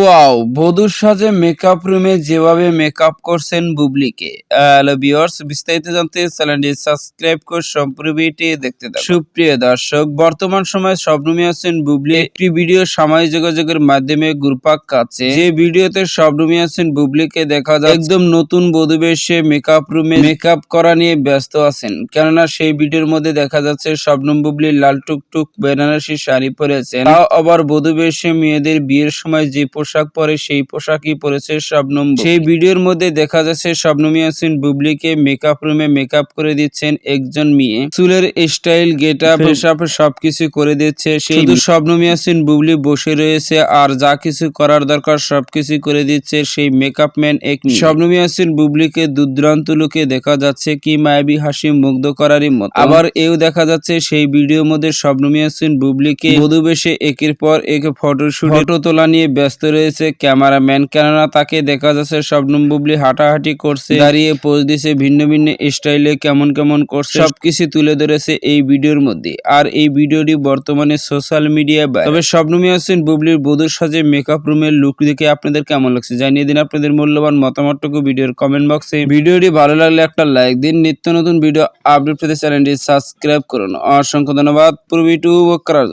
Wow, বধূর সাজে makeup রুমে যেভাবে মেকআপ করছেন বুবলিকে। হ্যালো ভিউয়ার্স বিস্তারিত জানতে চ্যানেলটি সাবস্ক্রাইব করে সম্পূর্ণ ভিডিওটি দেখতে থাকুন। সুপ্রিয় দর্শক, বর্তমান সময়ে শবনমী আছেন বুবলি। একটি ভিডিও সামাজিক যোগাযোগের মাধ্যমে গুরপাক কাছে যে ভিডিওতে শবনমী আছেন বুবলিকে দেখা যায় একদম নতুন বধূ বেশে মেকআপ রুমে মেকআপ করা নিয়ে ব্যস্ত আছেন। কেননা সেই ভিডিওর মধ্যে দেখা যাচ্ছে শবনম বুবলি লাল টুকটুক বেনারসি শাড়ি পরেছেন। তাও আবার বধূ বেশে মেয়েদের বিয়ের সময় যে পোশাক পরে সেই পোশাকই পরেছে শবনম। সেই ভিডিওর মধ্যে দেখা যাচ্ছে শবনম ইয়াসিন বুবলিকে মেকআপ রুমে মেকআপ করে দিচ্ছেন একজন মেয়ে চুলের স্টাইল গেট আপ ফেসআপ সবকিছু করে দিচ্ছে সেই শুধু শবনম ইয়াসিন বুবলি বসে রয়েছে আর যা কিছু করার দরকার সবকিছু করে দিচ্ছে সেই মেকআপ ম্যান এক। শবনম ইয়াসিন বুবলিকে দুর্দান্ত লুকে দেখা যাচ্ছে কি মায়াবী হাসি মুগ্ধ করারই মতো আবার এও দেখা যাচ্ছে সেই ভিডিওর মধ্যে শবনম ইয়াসিন বুবলিকে বধূ বেশে একের পর এক ফটোশুট ফটো তোলা নিয়ে ব্যস্ত রয়েছে ক্যামেরাম্যান, কেননা তাকে দেখা যাচ্ছে শবনম বুবলি হাঁটাহাঁটি করছে। দাঁড়িয়ে পোজ দিছে ভিন্ন ভিন্ন স্টাইলে কেমন কেমন করছে। সবকিছু তুলে ধরেছে এই ভিডিওর মধ্যে। আর এই ভিডিওটি বর্তমানে সোশ্যাল মিডিয়ায় তবে শবনম ইয়াসিন বুবলির বধূর সাজে মেকআপ রুমের লুক দেখে আপনাদের কেমন লাগছে? জানিয়ে দিন আপনাদের মূল্যবান মতামতটুকু ভিডিওর কমেন্ট বক্সে ভিডিওটি ভালো লাগলে একটা লাইক দিন। নিত্য নতুন ভিডিও আপডেট পেতে চ্যানেলটি সাবস্ক্রাইব করুন। অসংখ্য ধন্যবাদ। পুরো ভিডিও করার।